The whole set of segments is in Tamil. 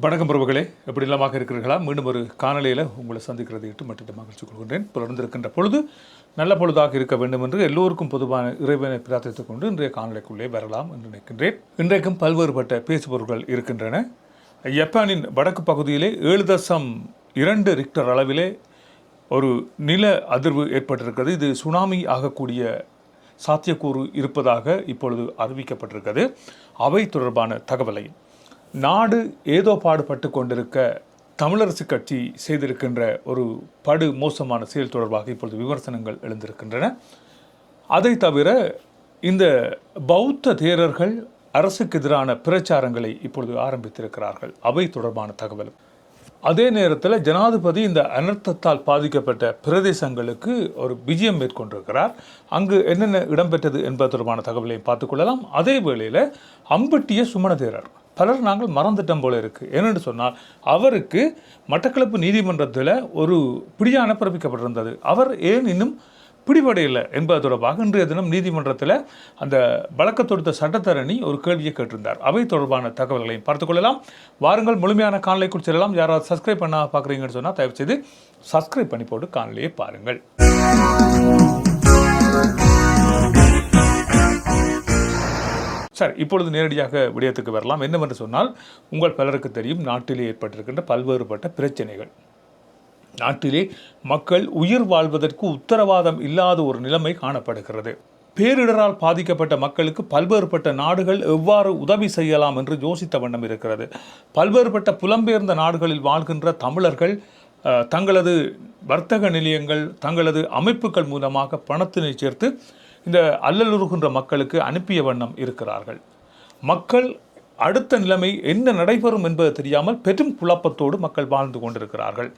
வணக்கம் பிரபுகளே. எப்படி இல்லாமல் இருக்கிறீர்களா? மீண்டும் ஒரு காணொலியில் உங்களை சந்திக்கிறது இட்டு மட்டும் மகிழ்ச்சி கொள்கின்றேன். தொடர்ந்திருக்கின்ற பொழுது நல்ல பொழுதாக இருக்க வேண்டும் என்று எல்லோருக்கும் பொதுவான இறைவனை பிரார்த்தித்துக் கொண்டு இன்றைய காணொலிக்குள்ளே வரலாம் என்று நினைக்கின்றேன். இன்றைக்கும் பல்வேறுபட்ட பேசுபொருட்கள் இருக்கின்றன. ஜப்பானின் வடக்கு பகுதியிலே ஏழு தசம் இரண்டு ரிக்டர் அளவிலே ஒரு நில அதிர்வு ஏற்பட்டிருக்கிறது. இது சுனாமி ஆகக்கூடிய சாத்தியக்கூறு இருப்பதாக இப்பொழுது அறிவிக்கப்பட்டிருக்கிறது. அவை தொடர்பான தகவலை நாடு ஏதோ பாடுபட்டு கொண்டிருக்க தமிழரசு கட்சி செய்திருக்கின்ற ஒரு படு மோசமான செயல் தொடர்பாக இப்பொழுது விமர்சனங்கள் எழுந்திருக்கின்றன. அதை தவிர இந்த பௌத்த தேரர்கள் அரசுக்கு எதிரான பிரச்சாரங்களை இப்பொழுது ஆரம்பித்திருக்கிறார்கள். அவை தொடர்பான தகவல். அதே நேரத்தில் ஜனாதிபதி இந்த அனர்த்தத்தால் பாதிக்கப்பட்ட பிரதேசங்களுக்கு ஒரு விஜயம் மேற்கொண்டிருக்கிறார். அங்கு என்னென்ன இடம்பெற்றது என்பது தொடர்பான தகவலை பார்த்துக்கொள்ளலாம் அதே வேளையில் அம்பட்டிய சுமணதேரர் பலர் நாங்கள் மறந்துட்டோம் போல இருக்குது ஏனென்று சொன்னால் அவருக்கு மட்டக்களப்பு நீதிமன்றத்தில் ஒரு பிடியான பிறப்பிக்கப்பட்டிருந்தது. அவர் ஏன் இன்னும் பிடிபடையில்லை என்பது தொடர்பாக இன்றைய தினம் நீதிமன்றத்தில் அந்த வழக்கு தொடுத்த சட்டத்தரணி ஒரு கேள்வியை கேட்டிருந்தார். அவை தொடர்பான தகவல்களையும் பார்த்துக்கொள்ளலாம் வாருங்கள் முழுமையான காணொலிக்குள் செல்லலாம். யாராவது சப்ஸ்கிரைப் பண்ண பார்க்குறீங்கன்னு சொன்னால் தயவு செய்து சப்ஸ்கிரைப் பண்ணி போட்டு காணொலியை பாருங்கள். சார் இப்பொழுது நேரடியாக விடயத்துக்கு வரலாம். என்னவென்று சொன்னால் உங்கள் பலருக்கு தெரியும் நாட்டிலே ஏற்பட்டிருக்கின்ற பல்வேறுபட்ட பிரச்சனைகள். நாட்டிலே மக்கள் உயிர் வாழ்வதற்கு உத்தரவாதம் இல்லாத ஒரு நிலைமை காணப்படுகிறது. பேரிடரால் பாதிக்கப்பட்ட மக்களுக்கு பல்வேறுபட்ட நாடுகள் எவ்வாறு உதவி செய்யலாம் என்று யோசித்த வண்ணம் இருக்கிறது. பல்வேறுபட்ட புலம்பெயர்ந்த நாடுகளில் வாழ்கின்ற தமிழர்கள் தங்களது வர்த்தக நிலையங்கள் தங்களது அமைப்புகள் மூலமாக பணத்தினை சேர்த்து இந்த அல்லலுறுகின்ற மக்களுக்கு அனுப்பிய வண்ணம் இருக்கிறார்கள். மக்கள் அடுத்த நிலைமை என்ன நடைபெறும் என்பது தெரியாமல் பெரும் குழப்பத்தோடு மக்கள் வாழ்ந்து கொண்டிருக்கிறார்கள்.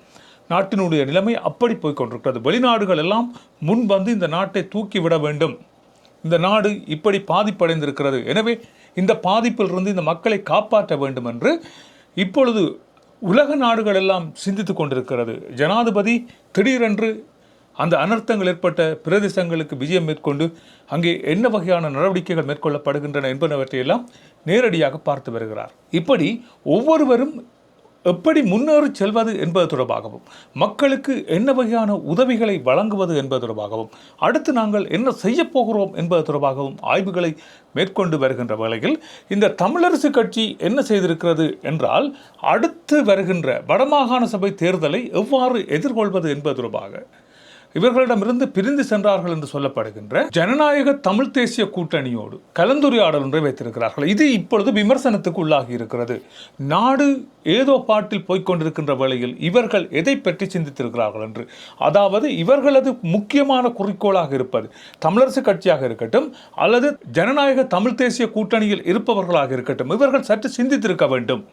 நாட்டினுடைய நிலைமை அப்படி போய்கொண்டிருக்கிறது வெளிநாடுகள் எல்லாம் முன் வந்து இந்த நாட்டை தூக்கிவிட வேண்டும். இந்த நாடு இப்படி பாதிப்படைந்திருக்கிறது. எனவே இந்த பாதிப்பிலிருந்து இந்த மக்களை காப்பாற்ற வேண்டும் என்று இப்பொழுது உலக நாடுகள் எல்லாம் சிந்தித்து கொண்டிருக்கிறது. ஜனாதிபதி திடீரென்று அந்த அனர்த்தங்கள் ஏற்பட்ட பிரதேசங்களுக்கு விஜயம் மேற்கொண்டு அங்கே என்ன வகையான நடவடிக்கைகள் மேற்கொள்ளப்படுகின்றன என்பனவற்றையெல்லாம் நேரடியாக பார்த்து வருகிறார். இப்படி ஒவ்வொருவரும் எப்படி முன்னேறி செல்வது என்பது தொடர்பாகவும் மக்களுக்கு என்ன வகையான உதவிகளை வழங்குவது என்பது தொடர்பாகவும் அடுத்து நாங்கள் என்ன செய்யப்போகிறோம் என்பது தொடர்பாகவும் ஆய்வுகளை மேற்கொண்டு வருகின்ற வேளையில் இந்த தமிழரசு கட்சி என்ன செய்திருக்கிறது என்றால் அடுத்து வருகின்ற வடமாகாண சபை தேர்தலை எவ்வாறு எதிர்கொள்வது என்பது தொடர்பாக இவர்களிடமிருந்து பிரிந்து சென்றார்கள் என்று சொல்லப்படுகின்ற ஜனநாயக தமிழ் தேசிய கூட்டணியோடு கலந்துரையாடல் ஒன்றை வைத்திருக்கிறார்கள். இது இப்பொழுது விமர்சனத்துக்கு உள்ளாகி இருக்கிறது. நாடு ஏதோ பாட்டில் போய்கொண்டிருக்கின்ற வேளையில் இவர்கள் எதை பற்றி சிந்தித்திருக்கிறார்கள் என்று. அதாவது இவர்களது முக்கியமான குறிக்கோளாக இருப்பது தமிழரசு கட்சியாக இருக்கட்டும் அல்லது ஜனநாயக தமிழ் தேசிய கூட்டணியில் இருப்பவர்களாக இருக்கட்டும் இவர்கள் சற்று சிந்தித்திருக்க வேண்டும்.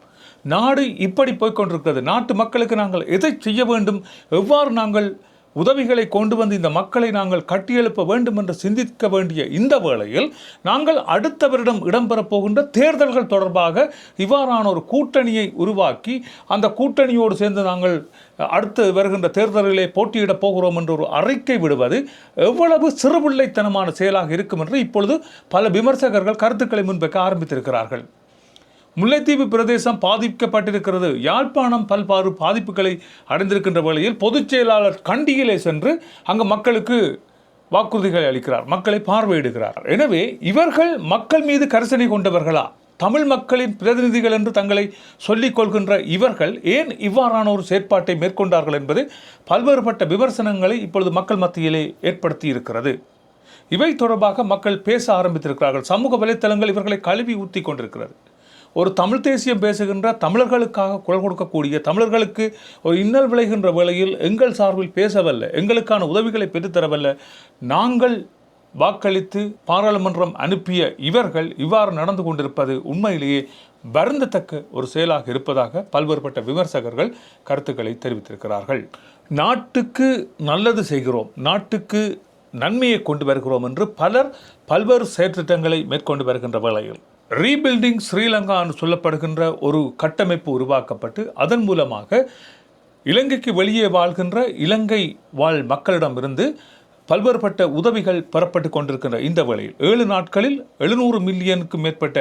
நாடு இப்படி போய்கொண்டிருக்கிறது நாட்டு மக்களுக்கு நாங்கள் எதை செய்ய வேண்டும்? எவ்வாறு நாங்கள் உதவிகளை கொண்டு வந்து இந்த மக்களை நாங்கள் கட்டியெழுப்ப வேண்டும் என்று சிந்திக்க வேண்டிய இந்த வேளையில் நாங்கள் அடுத்த வருடம் இடம்பெறப் போகின்ற தேர்தல்கள் தொடர்பாக இவ்வாறான ஒரு கூட்டணியை உருவாக்கி அந்த கூட்டணியோடு சேர்ந்து நாங்கள் அடுத்து வருகின்ற தேர்தல்களிலே போட்டியிடப் போகிறோம் என்ற ஒரு அறிக்கை விடுவது எவ்வளவு சிறுபிள்ளைத்தனமான செயலாக இருக்கும் என்று இப்பொழுது பல விமர்சகர்கள் கருத்துக்களை முன்வைக்க ஆரம்பித்திருக்கிறார்கள். முல்லைத்தீவு பிரதேசம் பாதிக்கப்பட்டிருக்கிறது. யாழ்ப்பாணம் பல்வாறு பாதிப்புகளை அடைந்திருக்கின்ற வகையில் பொதுச் செயலாளர் கண்டியிலே சென்று அங்கு மக்களுக்கு வாக்குறுதிகளை அளிக்கிறார். மக்களை பார்வையிடுகிறார். எனவே இவர்கள் மக்கள் மீது கரிசனை கொண்டவர்களா? தமிழ் மக்களின் பிரதிநிதிகள் என்று தங்களை சொல்லிக் கொள்கின்ற இவர்கள் ஏன் இவ்வாறான ஒரு செயற்பாட்டை மேற்கொண்டார்கள் என்பது பல்வேறுபட்ட விமர்சனங்களை இப்பொழுது மக்கள் மத்தியிலே ஏற்படுத்தி இருக்கிறது இவை தொடர்பாக மக்கள் பேச ஆரம்பித்திருக்கிறார்கள். சமூக வலைத்தளங்கள் இவர்களை கழுவி ஊற்றி கொண்டிருக்கிறது. ஒரு தமிழ் தேசியம் பேசுகின்ற தமிழர்களுக்காக குரல் கொடுக்கக்கூடிய தமிழர்களுக்கு ஒரு இன்னல் விளைகின்ற வேளையில் எங்கள் சார்பில் பேசவல்ல எங்களுக்கான உதவிகளை பெற்றுத்தரவல்ல நாங்கள் வாக்களித்து பாராளுமன்றம் அனுப்பிய இவர்கள் இவ்வாறு நடந்து கொண்டிருப்பது உண்மையிலேயே வருந்தத்தக்க ஒரு செயலாக இருப்பதாக பல்வேறுபட்ட விமர்சகர்கள் கருத்துக்களை தெரிவித்திருக்கிறார்கள். நாட்டுக்கு நல்லது செய்கிறோம் நாட்டுக்கு நன்மையை கொண்டு வருகிறோம் என்று பலர் பல்வேறு செயற்திட்டங்களை மேற்கொண்டு வருகின்ற வேளையில். ரீபில்டிங் ஸ்ரீலங்கா என்று சொல்லப்படுகின்ற ஒரு கட்டமைப்பு உருவாக்கப்பட்டு அதன் மூலமாக இலங்கைக்கு வெளியே வாழ்கின்ற இலங்கை வாழ் மக்களிடமிருந்து பல்வேறுபட்ட உதவிகள் பெறப்பட்டு கொண்டிருக்கின்ற இந்த வேளையில் ஏழு நாட்களில் எழுநூறு மில்லியனுக்கும் மேற்பட்ட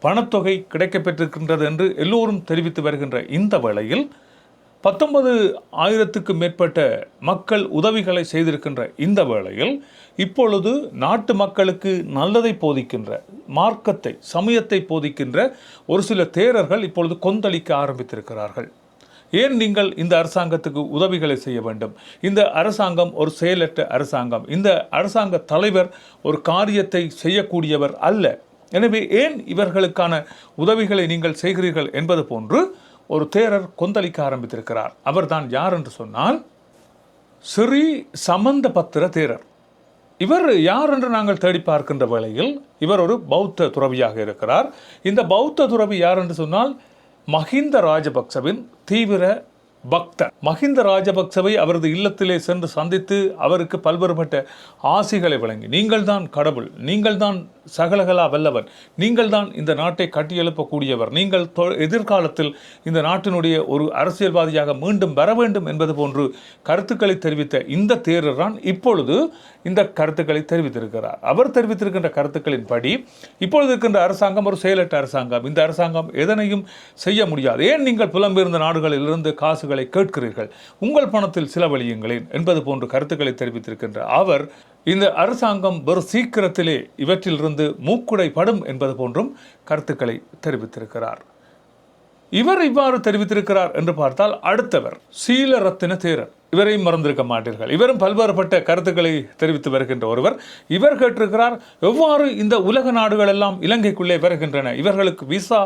பணத்தொகை கிடைக்கப்பெற்றிருக்கின்றது என்று எல்லோரும் தெரிவித்து வருகின்ற இந்த வேளையில் பத்தொன்பது ஆயிரத்துக்கும் மேற்பட்ட மக்கள் உதவிகளை செய்திருக்கின்ற இந்த வேளையில் இப்பொழுது நாட்டு மக்களுக்கு நல்லதை போதிக்கின்ற மார்க்கத்தை சமயத்தை போதிக்கின்ற ஒரு சில தேரர்கள் இப்பொழுது கொந்தளிக்க ஆரம்பித்திருக்கிறார்கள். ஏன் நீங்கள் இந்த அரசாங்கத்துக்கு உதவிகளை செய்ய வேண்டும்? இந்த அரசாங்கம் ஒரு செயலற்ற அரசாங்கம். இந்த அரசாங்க தலைவர் ஒரு காரியத்தை செய்யக்கூடியவர் அல்ல. எனவே ஏன் இவர்களுக்கான உதவிகளை நீங்கள் செய்கிறீர்கள் என்பது போன்று ஒரு தேரர் கொந்தளிக்க ஆரம்பித்திருக்கிறார். அவர்தான் யார் என்று சொன்னால் ஸ்ரீ சமந்த பத்திர தேரர். இவர் யார் என்று நாங்கள் தேடி பார்க்கின்ற வேளையில் இவர் ஒரு பௌத்த துறவியாக இருக்கிறார். இந்த பௌத்த துறவி யார் என்று சொன்னால் மஹிந்த ராஜபக்சவின் தீவிர பக்தர் மஹிந்த ராஜபக்சவை அவரது இல்லத்திலே சென்று சந்தித்து அவருக்கு பல்வேறுபட்ட ஆசிகளை வழங்கி நீங்கள் தான் கடவுள் நீங்கள் தான் சகலகலா வல்லவர் நீங்கள் தான் இந்த நாட்டை கட்டியெழுப்பக்கூடியவர் நீங்கள் எதிர்காலத்தில் இந்த நாட்டினுடைய ஒரு அரசியல்வாதியாக மீண்டும் வர வேண்டும் என்பது போன்று கருத்துக்களை தெரிவித்த இந்த தேரர் தான் இப்பொழுது இந்த கருத்துக்களை தெரிவித்திருக்கிறார். அவர் தெரிவித்திருக்கின்ற கருத்துக்களின்படி இப்பொழுது இருக்கின்ற அரசாங்கம் ஒரு செயலற்ற அரசாங்கம். இந்த அரசாங்கம் எதனையும் செய்ய முடியாது. ஏன் நீங்கள் புலம்பெயர்ந்த நாடுகளிலிருந்து காசுகள் கேட்கிறீர்கள். உங்கள் பணத்தில் செலவழியுங்களேன் என்பது போன்ற கருத்துக்களை தெரிவித்திருக்கின்ற அவர் இந்த அரசாங்கம் வெறு சீக்கிரத்திலே இவற்றிலிருந்து மூக்குடை படும் என்பது போன்றும் கருத்துக்களை தெரிவித்திருக்கிறார். இவர் இவ்வாறு தெரிவித்திருக்கிறார் என்று பார்த்தால் அடுத்தவர் சீலரத்தின தேரர். இவரையும் மறந்திருக்க மாட்டீர்கள். இவரும் பல்வேறுபட்ட கருத்துக்களை தெரிவித்து வருகின்ற ஒருவர். இவர் கேட்டிருக்கிறார் எவ்வாறு இந்த உலக நாடுகள் எல்லாம் இலங்கைக்குள்ளே வருகின்றன? இவர்களுக்கு விசா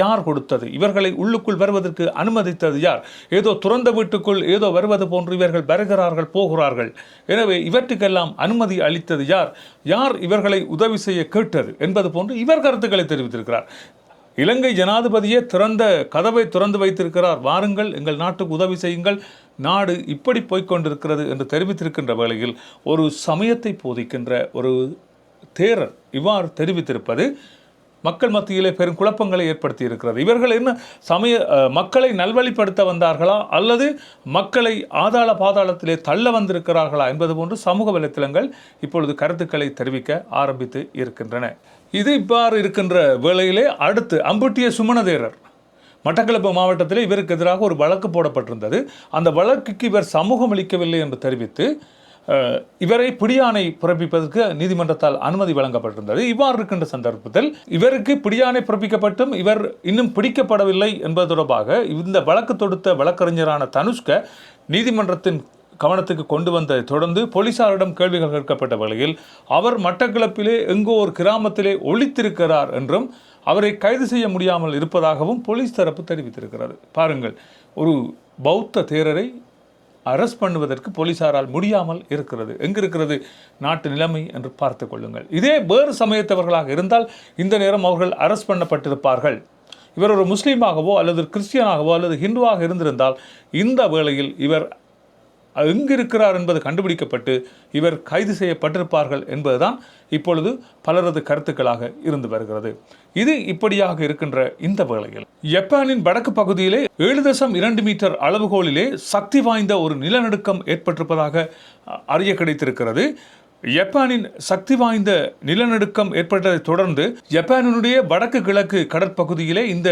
யார் கொடுத்தது? இவர்களை உள்ளுக்குள் வருவதற்கு அனுமதித்தது யார்? ஏதோ துறந்த வீட்டுக்குள் ஏதோ வருவது போன்று இவர்கள் வருகிறார்கள் போகிறார்கள். எனவே இவற்றுக்கெல்லாம் அனுமதி அளித்தது யார்? யார் இவர்களை உதவி செய்ய கேட்டது? என்பது போன்று இவர் கருத்துக்களை தெரிவித்திருக்கிறார். இலங்கை ஜனாதிபதியே திறந்த கதவை திறந்து வைத்திருக்கிறார். வாருங்கள் எங்கள் நாட்டுக்கு உதவி செய்யுங்கள். நாடு இப்படி போய்கொண்டிருக்கிறது என்று தெரிவித்திருக்கின்ற வேளையில் ஒரு சமயத்தை போதிக்கின்ற ஒரு தேரர் இவ்வாறு தெரிவித்திருப்பது மக்கள் மத்தியிலே பெரும் குழப்பங்களை ஏற்படுத்தி இருக்கிறது இவர்கள் என்ன சமய மக்களை நல்வழிப்படுத்த வந்தார்களா? அல்லது மக்களை ஆதாள பாதாளத்திலே தள்ள வந்திருக்கிறார்களா என்பது போன்று சமூக வலைத்தளங்கள் இப்பொழுது கருத்துக்களை தெரிவிக்க ஆரம்பித்து இருக்கின்றன. இது இவ்வாறு இருக்கின்ற வேளையிலே அடுத்து அம்புட்டிய சுமணதேரர் மட்டக்களப்பு மாவட்டத்தில் இவருக்கு எதிராக ஒரு வழக்கு போடப்பட்டிருந்தது. அந்த வழக்குக்கு இவர் சமூகம் அளிக்கவில்லை என்று தெரிவித்து இவரை பிடியாணை பிறப்பிப்பதற்கு நீதிமன்றத்தால் அனுமதி வழங்கப்பட்டிருந்தது. இவ்வாறு இருக்கின்ற சந்தர்ப்பத்தில் இவருக்கு பிடியாணை பிறப்பிக்கப்பட்டும் இவர் இன்னும் பிடிக்கப்படவில்லை என்பது தொடர்பாக இந்த வழக்கு தொடுத்த வழக்கறிஞரான தனுஷ்க நீதிமன்றத்தின் கவனத்துக்கு கொண்டு வந்ததை தொடர்ந்து போலீசாரிடம் கேள்விகள் கேட்கப்பட்ட வகையில் அவர் மட்டக்களப்பிலே எங்கோ ஒரு கிராமத்திலே ஒழித்திருக்கிறார் என்றும் அவரை கைது செய்ய முடியாமல் இருப்பதாகவும் போலீஸ் தரப்பு தெரிவித்திருக்கிறது. பாருங்கள் ஒரு பௌத்த தேரரை அரெஸ்ட் பண்ணுவதற்கு போலீசாரால் முடியாமல் இருக்கிறது. எங்கிருக்கிறது? நாட்டு நிலைமை என்று பார்த்து கொள்ளுங்கள். இதே வேறு சமயத்தவர்களாக இருந்தால் இந்த நேரம் அவர்கள் அரெஸ்ட் பண்ணப்பட்டிருப்பார்கள். இவர் ஒரு முஸ்லீமாகவோ அல்லது கிறிஸ்டியனாகவோ அல்லது ஹிந்துவாக இருந்திருந்தால் இந்த வேளையில் இவர் எங்கு இருக்கிறார் என்பது கண்டுபிடிக்கப்பட்டு இவர் கைது செய்யப்பட்டிருப்பார்கள் என்பதுதான் இப்பொழுது பலரது கருத்துக்களாக இருந்து வருகிறது. இது இப்படியாக இருக்கின்ற இந்த வேளையில். ஜப்பானின் வடக்கு பகுதியிலே ஏழு தசம் இரண்டு மீட்டர் அளவுகோலிலே சக்தி வாய்ந்த ஒரு நிலநடுக்கம் ஏற்பட்டிருப்பதாக அறிய கிடைத்திருக்கிறது. ஜப்பானின் சக்தி வாய்ந்த நிலநடுக்கம் ஏற்பட்டதை தொடர்ந்து ஜப்பானினுடைய வடக்கு கிழக்கு கடற்பகுதியிலே இந்த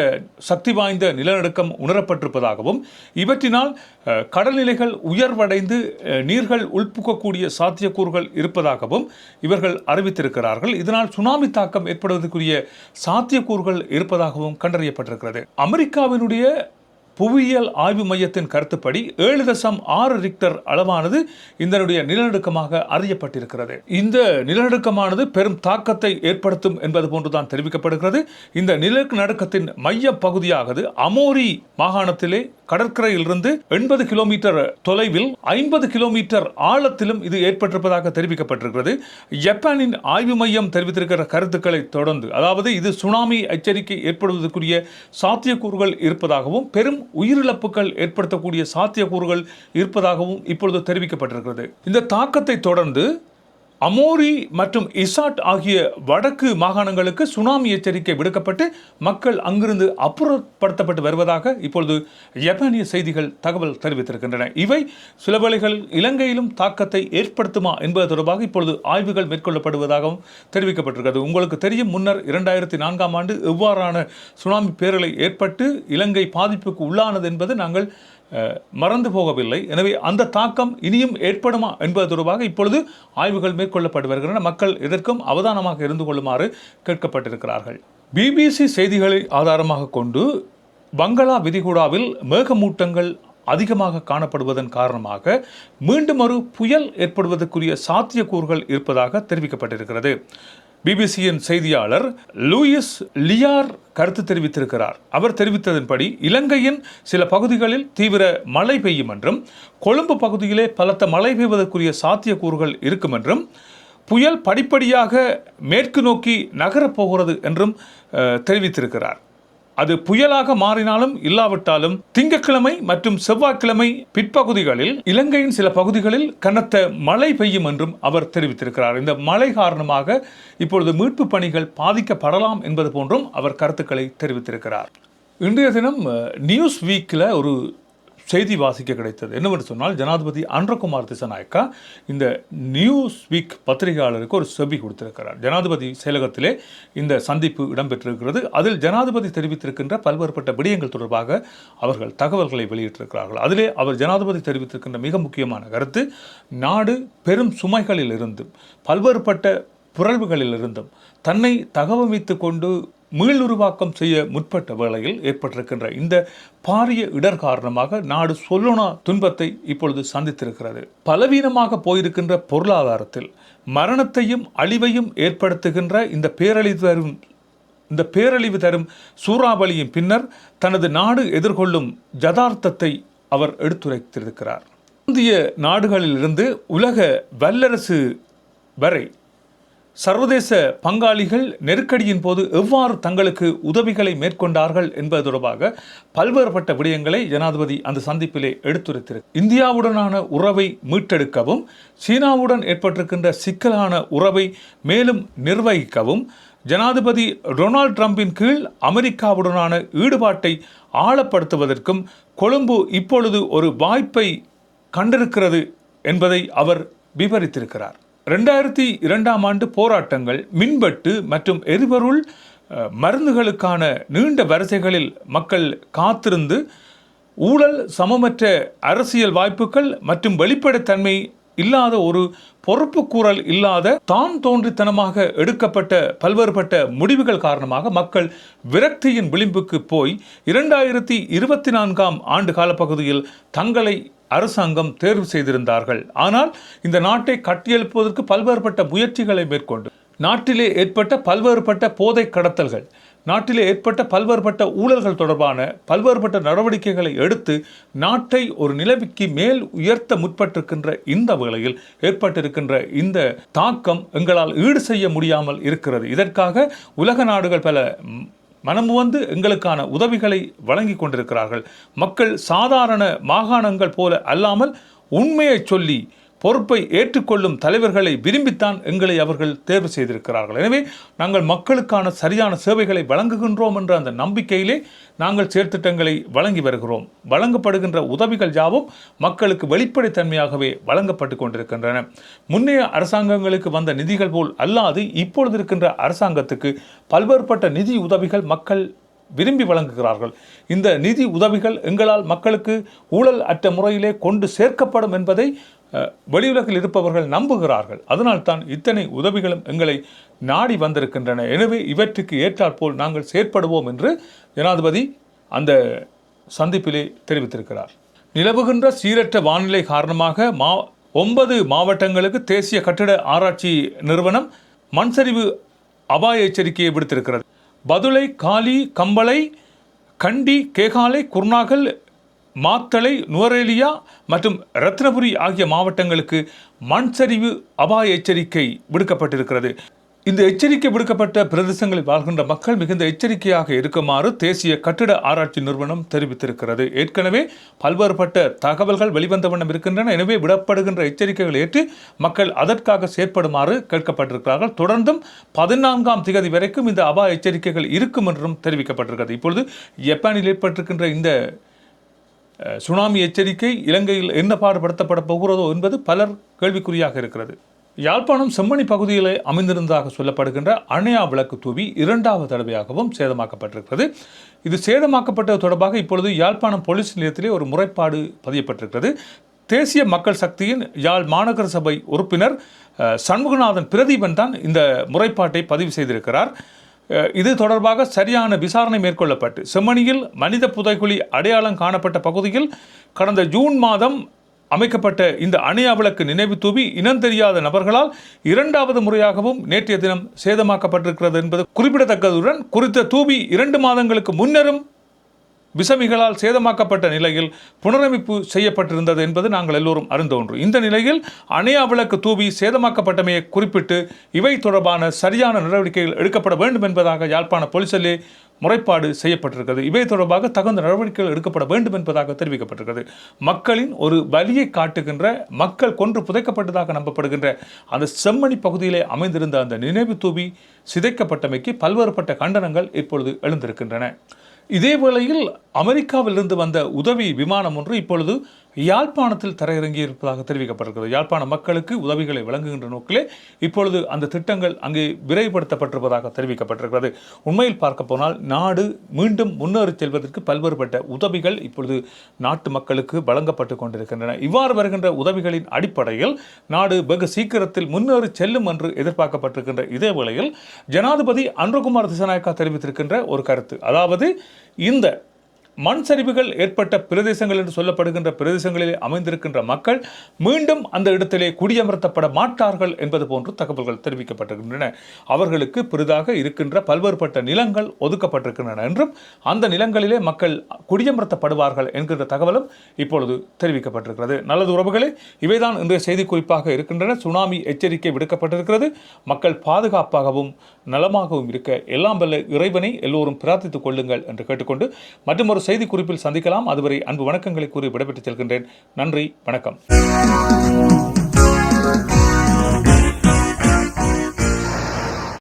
சக்தி வாய்ந்த நிலநடுக்கம் உணரப்பட்டிருப்பதாகவும் இவற்றினால் கடல்நிலைகள் உயர்வடைந்து நீர்கள் உள்புக்கக்கூடிய சாத்தியக்கூறுகள் இருப்பதாகவும் இவர்கள் அறிவித்திருக்கிறார்கள். இதனால் சுனாமி தாக்கம் ஏற்படுவதற்குரிய சாத்தியக்கூறுகள் இருப்பதாகவும் கண்டறியப்பட்டிருக்கிறது. அமெரிக்காவினுடைய புவியியல் ஆய்வு மையத்தின் கருத்துப்படி ஏழு தசம் ஆறு ரிக்டர் அளவானது இதனுடைய நிலநடுக்கமாக அறியப்பட்டிருக்கிறது. இந்த நிலநடுக்கமானது பெரும் தாக்கத்தை ஏற்படுத்தும் என்பது போன்றுதான் தெரிவிக்கப்படுகிறது. இந்த நிலநடுக்கத்தின் மைய பகுதியாகது அமோரி மாகாணத்திலே கடற்கரையிலிருந்து எண்பது கிலோமீட்டர் தொலைவில் ஐம்பது கிலோமீட்டர் ஆழத்திலும் இது ஏற்பட்டிருப்பதாக தெரிவிக்கப்பட்டிருக்கிறது. ஜப்பானின் ஆய்வு மையம் தெரிவித்திருக்கிற கருத்துக்களை தொடர்ந்து அதாவது இது சுனாமி எச்சரிக்கை ஏற்படுவதற்குரிய சாத்தியக்கூறுகள் இருப்பதாகவும் பெரும் உயிரிழப்புகள் ஏற்படுத்தக்கூடிய சாத்தியக்கூறுகள் இருப்பதாகவும் இப்பொழுது தெரிவிக்கப்பட்டிருக்கிறது. இந்த தாக்கத்தை தொடர்ந்து அமோரி மற்றும் இசாட் ஆகிய வடக்கு மாகாணங்களுக்கு சுனாமி எச்சரிக்கை விடுக்கப்பட்டு மக்கள் அங்கிருந்து அப்புறப்படுத்தப்பட்டு வருவதாக இப்பொழுது ஜப்பானிய செய்திகள் தகவல் தெரிவித்திருக்கின்றன. இவை சில வேளைகள் இலங்கையிலும் தாக்கத்தை ஏற்படுத்துமா என்பது தொடர்பாக இப்பொழுது ஆய்வுகள் மேற்கொள்ளப்படுவதாகவும் தெரிவிக்கப்பட்டிருக்கிறது. உங்களுக்கு தெரியும் முன்னர் இரண்டாயிரத்தி நான்காம் ஆண்டு எவ்வாறான சுனாமி பேரலை ஏற்பட்டு இலங்கை பாதிப்புக்கு உள்ளானது என்பது நாங்கள் மறந்து போகவில்லை. எனவே அந்த தாக்கம் இனியும் ஏற்படுமா என்பது தொடர்பாக இப்பொழுது ஆய்வுகள் மேற்கொள்ளப்பட்டு வருகின்றன. மக்கள் இதற்கும் அவதானமாக இருந்து கொள்ளுமாறு கேட்கப்பட்டிருக்கிறார்கள். பிபிசி செய்திகளை ஆதாரமாக கொண்டு பங்களா விதிகுடாவில் மேகமூட்டங்கள் அதிகமாக காணப்படுவதன் காரணமாக மீண்டும் ஒரு புயல் ஏற்படுவதற்குரிய சாத்தியக்கூறுகள் இருப்பதாக தெரிவிக்கப்பட்டிருக்கிறது. பிபிசியின் செய்தியாளர் லூயிஸ் லியார் கருத்து தெரிவித்திருக்கிறார். அவர் தெரிவித்ததன்படி இலங்கையின் சில பகுதிகளில் தீவிர மழை பெய்யும் என்றும் கொழும்பு பகுதியிலே பலத்த மழை பெய்வதற்குரிய சாத்தியக்கூறுகள் இருக்கும் என்றும் புயல் படிப்படியாக மேற்கு நோக்கி நகரப் போகிறது என்றும் தெரிவித்திருக்கிறார். அது புயலாக மாறினாலும் இல்லாவிட்டாலும் திங்கட்கிழமை மற்றும் செவ்வாய்க்கிழமை பிற்பகுதிகளில் இலங்கையின் சில பகுதிகளில் கனத்த மழை பெய்யும் என்றும் அவர் தெரிவித்திருக்கிறார். இந்த மழை காரணமாக இப்பொழுது மீட்பு பணிகள் பாதிக்கப்படலாம் என்பது போன்றும் அவர் கருத்துக்களை தெரிவித்திருக்கிறார். இன்றைய தினம் நியூஸ் வீக்கில் ஒரு செய்தி வாசிக்க கிடைத்தது என்னவென்று சொன்னால் ஜனாதிபதி அன்றகுமார் திசநாயக்கா இந்த நியூஸ் வீக் பத்திரிகையாளருக்கு ஒரு செபி கொடுத்திருக்கிறார். ஜனாதிபதி செயலகத்திலே இந்த சந்திப்பு இடம்பெற்றிருக்கிறது. அதில் ஜனாதிபதி தெரிவித்திருக்கின்ற பல்வேறுபட்ட விடயங்கள் தொடர்பாக அவர்கள் தகவல்களை வெளியிட்டிருக்கிறார்கள். அதிலே அவர் ஜனாதிபதி தெரிவித்திருக்கின்ற மிக முக்கியமான கருத்து நாடு பெரும் சுமைகளில் இருந்தும் பல்வேறுபட்ட புரள்வுகளில் இருந்தும் தன்னை தகவமைத்து கொண்டு மீளுருவாக்கம் செய்ய முற்பட்ட வேளையில் ஏற்பட்டிருக்கின்ற இந்த பாரிய இடர் காரணமாக நாடு சொல்லோனா துன்பத்தை இப்பொழுது சந்தித்திருக்கிறது. பலவீனமாக போயிருக்கின்ற பொருளாதாரத்தில் மரணத்தையும் அழிவையும் ஏற்படுத்துகின்ற இந்த பேரழிவு தரும் இந்த பேரழிவு தரும் சூறாவளியின் பின்னர் தனது நாடு எதிர்கொள்ளும் ஜதார்த்தத்தை அவர் எடுத்துரைத்திருக்கிறார். இந்திய நாடுகளிலிருந்து உலக வல்லரசு வரை சர்வதேச பங்காளிகள் நெருக்கடியின் போது எவ்வாறு தங்களுக்கு உதவிகளை மேற்கொண்டார்கள் என்பது தொடர்பாக பல்வேறுபட்ட விடயங்களை ஜனாதிபதி அந்த சந்திப்பிலே எடுத்துரைத்திருக்கு இந்தியாவுடனான உறவை மீட்டெடுக்கவும் சீனாவுடன் ஏற்பட்டிருக்கின்ற சிக்கலான உறவை மேலும் நிர்வகிக்கவும் ஜனாதிபதி டொனால்ட் ட்ரம்பின் கீழ் அமெரிக்காவுடனான ஈடுபாட்டை ஆழப்படுத்துவதற்கும் கொழும்பு இப்பொழுது ஒரு வாய்ப்பை கண்டிருக்கிறது என்பதை அவர் விவரித்திருக்கிறார். ரெண்டாயிரத்தி இரண்டாம் ஆண்டு போராட்டங்கள் மின்பட்டு மற்றும் எரிபொருள் மருந்துகளுக்கான நீண்ட வரிசைகளில் மக்கள் காத்திருந்து ஊழல் சமமற்ற அரசியல் வாய்ப்புகள் மற்றும் வெளிப்படைத்தன்மை இல்லாத ஒரு பொறுப்பு கூறல் இல்லாத தான் தோன்றித்தனமாக எடுக்கப்பட்ட பல்வேறுபட்ட முடிவுகள் காரணமாக மக்கள் விரக்தியின் விளிம்புக்கு போய் இரண்டாயிரத்தி இருபத்தி நான்காம் ஆண்டு காலப்பகுதியில் தங்களை அரசாங்கம் தேர்வு செய்திருந்தார்கள். ஆனால் இந்த நாட்டை கட்டியெழுப்புவதற்கு பல்வேறுபட்ட முயற்சிகளை மேற்கொண்டு நாட்டிலே ஏற்பட்ட பல்வேறுபட்ட போதை கடத்தல்கள் நாட்டிலே ஏற்பட்ட பல்வேறுபட்ட ஊழல்கள் தொடர்பான பல்வேறுபட்ட நடவடிக்கைகளை எடுத்து நாட்டை ஒரு நிலைமைக்கு மேல் உயர்த்த முற்பட்டிருக்கின்ற இந்த வேளையில் ஏற்பட்டிருக்கின்ற இந்த தாக்கம் எங்களால் ஈடு செய்ய முடியாமல் இருக்கிறது. இதற்காக உலக நாடுகள் பல மனம் வந்து எங்களுக்கான உதவிகளை வழங்கி கொண்டிருக்கிறார்கள். மக்கள் சாதாரண மாகாணங்கள் போல அல்லாமல் உண்மையை சொல்லி பொறுப்பை ஏற்றுக்கொள்ளும் தலைவர்களை விரும்பித்தான் எங்களை அவர்கள் தேர்வு செய்திருக்கிறார்கள். எனவே நாங்கள் மக்களுக்கான சரியான சேவைகளை வழங்குகின்றோம் என்ற அந்த நம்பிக்கையிலே நாங்கள் செயற்திட்டங்களை வழங்கி வருகிறோம். வழங்கப்படுகின்ற உதவிகள் யாவும் மக்களுக்கு வெளிப்படைத்தன்மையாகவே வழங்கப்பட்டு கொண்டிருக்கின்றன. முன்னைய அரசாங்கங்களுக்கு வந்த நிதிகள் போல் அல்லாது இப்பொழுது இருக்கின்ற அரசாங்கத்துக்கு பல்வேறுபட்ட நிதி உதவிகள் மக்கள் விரும்பி வழங்குகிறார்கள். இந்த நிதி உதவிகள் எங்களால் மக்களுக்கு ஊழல் அற்ற முறையிலே கொண்டு சேர்க்கப்படும் என்பதை வெளியுலகில் இருப்பவர்கள் நம்புகிறார்கள். அதனால்தான் இத்தனை உதவிகளும் எங்களை நாடி வந்திருக்கின்றன. எனவே இவற்றுக்கு ஏற்றாற்போல் நாங்கள் செயற்படுவோம் என்று ஜனாதிபதி அந்த சந்திப்பிலே தெரிவித்திருக்கிறார். நிலவுகின்ற சீரற்ற வானிலை காரணமாக மா ஒன்பது மாவட்டங்களுக்கு தேசிய கட்டிட ஆராய்ச்சி நிறுவனம் மண்சரிவு அபாய எச்சரிக்கையை விடுத்திருக்கிறது. பதுளை காலி கம்பளை கண்டி கேகாலை குர்நாகல் மாத்தளை நுவரேலியா மற்றும் ரத்னபுரி ஆகிய மாவட்டங்களுக்கு மண் சரிவு அபாய எச்சரிக்கை விடுக்கப்பட்டிருக்கிறது. இந்த எச்சரிக்கை விடுக்கப்பட்ட பிரதேசங்களில் வாழ்கின்ற மக்கள் மிகுந்த எச்சரிக்கையாக இருக்குமாறு தேசிய கட்டிட ஆராய்ச்சி நிறுவனம் தெரிவித்திருக்கிறது. ஏற்கனவே பல்வேறுபட்ட தகவல்கள் வெளிவந்த வண்ணம் இருக்கின்றன. எனவே விடப்படுகின்ற எச்சரிக்கைகளை ஏற்று மக்கள் அதற்காக செயற்படுமாறு கேட்கப்பட்டிருக்கிறார்கள். தொடர்ந்தும் பதினான்காம் திகதி வரைக்கும் இந்த அபாய எச்சரிக்கைகள் இருக்கும் என்றும் தெரிவிக்கப்பட்டிருக்கிறது. இப்பொழுது ஜப்பானில் ஏற்பட்டிருக்கின்ற இந்த சுனாமி எச்சரிக்கை இலங்கையில் என்ன பாடுபடுத்தப்பட போகிறதோ என்பது பலர் கேள்விக்குறியாக இருக்கிறது. யாழ்ப்பாணம் செம்மணி பகுதியில் அமைந்திருந்ததாக சொல்லப்படுகின்ற அணையா விளக்கு தூவி இரண்டாவது தடவையாகவும் சேதமாக்கப்பட்டிருக்கிறது. இது சேதமாக்கப்பட்டது தொடர்பாக இப்பொழுது யாழ்ப்பாணம் போலீஸ் நிலையத்திலே ஒரு முறைப்பாடு பதியப்பட்டிருக்கிறது. தேசிய மக்கள் சக்தியின் யாழ் மாநகர சபை உறுப்பினர் சண்முகநாதன் பிரதீபன் தான் இந்த முறைப்பாட்டை பதிவு செய்திருக்கிறார். இது தொடர்பாக சரியான விசாரணை மேற்கொள்ளப்பட்டு செம்மணியில் மனித புதைக்குழி அடையாளம் காணப்பட்ட பகுதியில் கடந்த ஜூன் மாதம் அமைக்கப்பட்ட இந்த அணையா விளக்கு நினைவு தூவி இனம் தெரியாத நபர்களால் இரண்டாவது முறையாகவும் நேற்றைய தினம் சேதமாக்கப்பட்டிருக்கிறது என்பது குறிப்பிடத்தக்கதுடன் குறித்த தூவி இரண்டு மாதங்களுக்கு முன்னரும் விசமிகளால் சேதமாக்கப்பட்ட நிலையில் புனரமைப்பு செய்யப்பட்டிருந்தது என்பது நாங்கள் எல்லோரும் அறிந்தோன்று இந்த நிலையில் அணையா விளக்கு தூவி சேதமாக்கப்பட்டமையை குறிப்பிட்டு இவை தொடர்பான சரியான நடவடிக்கைகள் எடுக்கப்பட வேண்டும் என்பதாக யாழ்ப்பாண போலீசிலே முறைப்பாடு செய்யப்பட்டிருக்கிறது. இவை தொடர்பாக தகுந்த நடவடிக்கைகள் எடுக்கப்பட வேண்டும் என்பதாக தெரிவிக்கப்பட்டிருக்கிறது. மக்களின் ஒரு வலியை காட்டுகின்ற மக்கள் கொன்று புதைக்கப்பட்டதாக நம்பப்படுகின்ற அந்த செம்மணி பகுதியிலே அமைந்திருந்த அந்த நினைவு தூவி சிதைக்கப்பட்டமைக்கு பல்வேறுபட்ட கண்டனங்கள் இப்பொழுது எழுந்திருக்கின்றன. இதே வேளையில் அமெரிக்காவிலிருந்து வந்த உதவி விமானம் ஒன்று இப்பொழுது யாழ்ப்பாணத்தில் தரையிறங்கி இருப்பதாக தெரிவிக்கப்பட்டிருக்கிறது. யாழ்ப்பாண மக்களுக்கு உதவிகளை வழங்குகின்ற நோக்கிலே இப்பொழுது அந்த திட்டங்கள் அங்கே விரைவுபடுத்தப்பட்டிருப்பதாக தெரிவிக்கப்பட்டிருக்கிறது. உண்மையில் பார்க்க போனால் நாடு மீண்டும் முன்னேறி செல்வதற்கு பல்வேறுபட்ட உதவிகள் இப்பொழுது நாட்டு மக்களுக்கு வழங்கப்பட்டு கொண்டிருக்கின்றன. இவ்வாறு வருகின்ற உதவிகளின் அடிப்படையில் நாடு வெகு சீக்கிரத்தில் முன்னேறி செல்லும் என்று எதிர்பார்க்கப்பட்டிருக்கின்ற இதே வேளையில் ஜனாதிபதி அன்றகுமார் திசநாயக்கா தெரிவித்திருக்கின்ற ஒரு கருத்து. அதாவது இந்த மண் சரிவுகள் ஏற்பட்ட பிரதேசங்கள் என்று சொல்லப்படுகின்ற பிரதேசங்களிலே அமைந்திருக்கின்ற மக்கள் மீண்டும் அந்த இடத்திலே குடியமர்த்தப்பட மாட்டார்கள் என்பது போன்று தகவல்கள் தெரிவிக்கப்பட்டிருக்கின்றன. அவர்களுக்கு பெரிதாக இருக்கின்ற பல்வேறுபட்ட நிலங்கள் ஒதுக்கப்பட்டிருக்கின்றன என்றும் அந்த நிலங்களிலே மக்கள் குடியமர்த்தப்படுவார்கள் என்கின்ற தகவலும் இப்பொழுது தெரிவிக்கப்பட்டிருக்கிறது. நல்லது உறவுகளே இவைதான் இன்றைய செய்தி குறிப்பாக இருக்கின்றன. சுனாமி எச்சரிக்கை விடுக்கப்பட்டிருக்கிறது. மக்கள் பாதுகாப்பாகவும் நலமாகவும் இருக்க எல்லாம் வல்ல இறைவனை எல்லோரும் பிரார்த்தித்துக் கொள்ளுங்கள் என்று கேட்டுக்கொண்டு மற்றும் செய்திக்குறிப்பில் செய்தி குறிப்பில் சந்திக்கலாம். அதுவரை அன்பு வணக்கங்களை கூறி விடைபெற்றுச் செல்கின்றேன். நன்றி வணக்கம்.